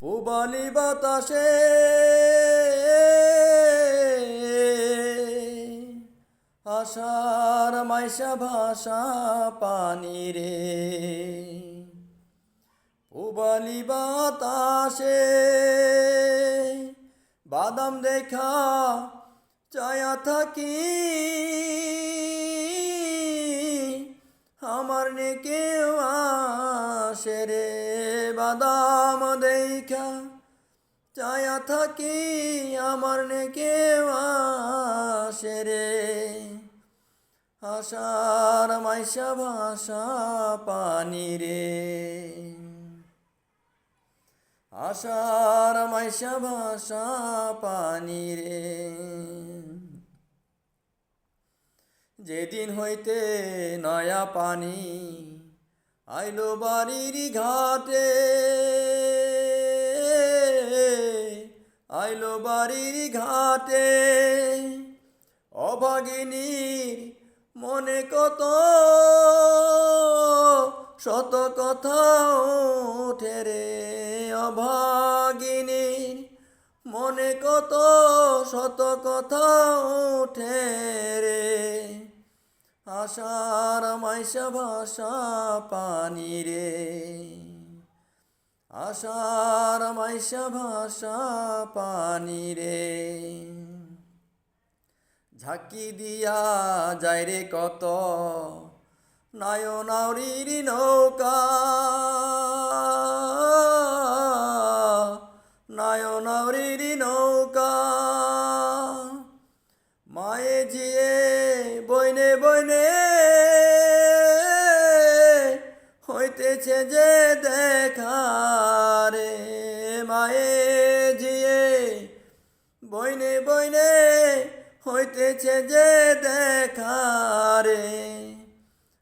পুবালি বাতাসে। আশার মাইশা ভাষা পানি রে। পুবালি বাতাসে। বাদাম দেখা চায়া থাকি। আমার নে কেউ আসে রে বাদাম। চায়া থাকি আমার নে কেউ আসে রে। আশার মাইশা ভাষা পানি রে। আশার মাইশা ভাষা পানি রে। যেদিন হইতে নয়া পানি আইলো বাড়ির ঘাটে। আইলো বাড়ির ঘাটে। অভাগিনীর মনে কত শত কথা ওঠে রে। অভাগিনীর মনে কত শত কথা ওঠে রে। আশার মাইশা ভাষা পানি রে। আশার মাইশা ভাষা পানি রে। ঝাঁকি দিয়া যায় রে কত নায়নাউরির নৌকা। নায়নাউরির নৌকা। মায়ে জিয়ে দেখা রে মায়ে জিয়ে। বইনে বইনে হইতেছে যে দেখা রে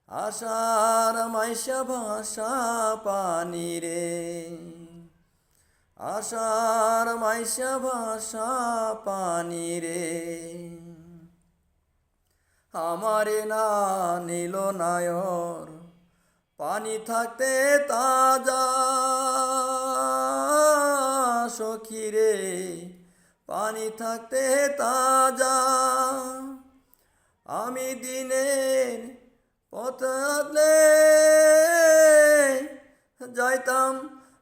আশার মাইশা ভাষা পানি রে। আশার মাইশা ভাষা পানি রে। আমারে না নীল নায়র পানি থাকতে তাজা সখী রে, পানি থাকতে তাজা। আমি দিনের পথলে যাইতাম,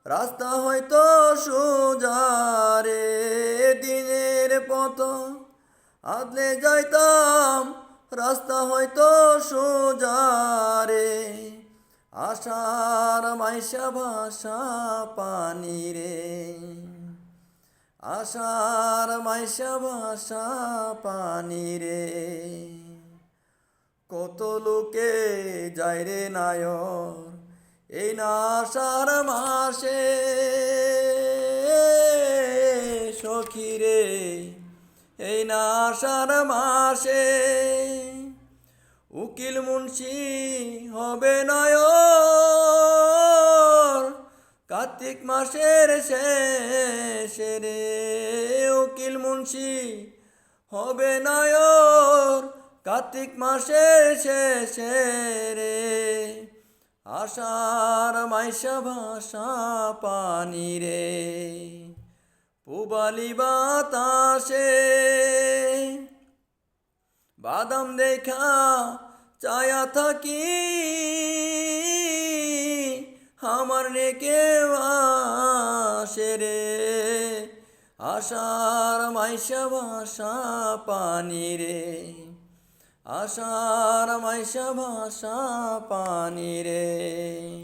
রাস্তা হয়তো সোজারে দিনের পথ আদলে যাইতাম, রাস্তা হয়তো সোজারে আশার মাইশা ভাষা পানি রে। আশার মাইশা ভাষা পানি রে। কত লোকে যায় রে নায়র এই না আষাঢ় মাসে। সখী রে, এই না আষাঢ় মাসে। উকিল মুন্সি হবে নয়র কার্তিক মাসের শেষে রে। উকিল মুন্সি, হবে নয়র কার্তিক মাসের শেষে রে। আশার মাইশা ভাষা পানি রে। পুবালি বাতাসে বাদাম দেখা চায়া থাকি। আমার নে আসে রে। আশার মাইশা ভাষা পানি রে। আশার মাইশা ভাষা পানি রে।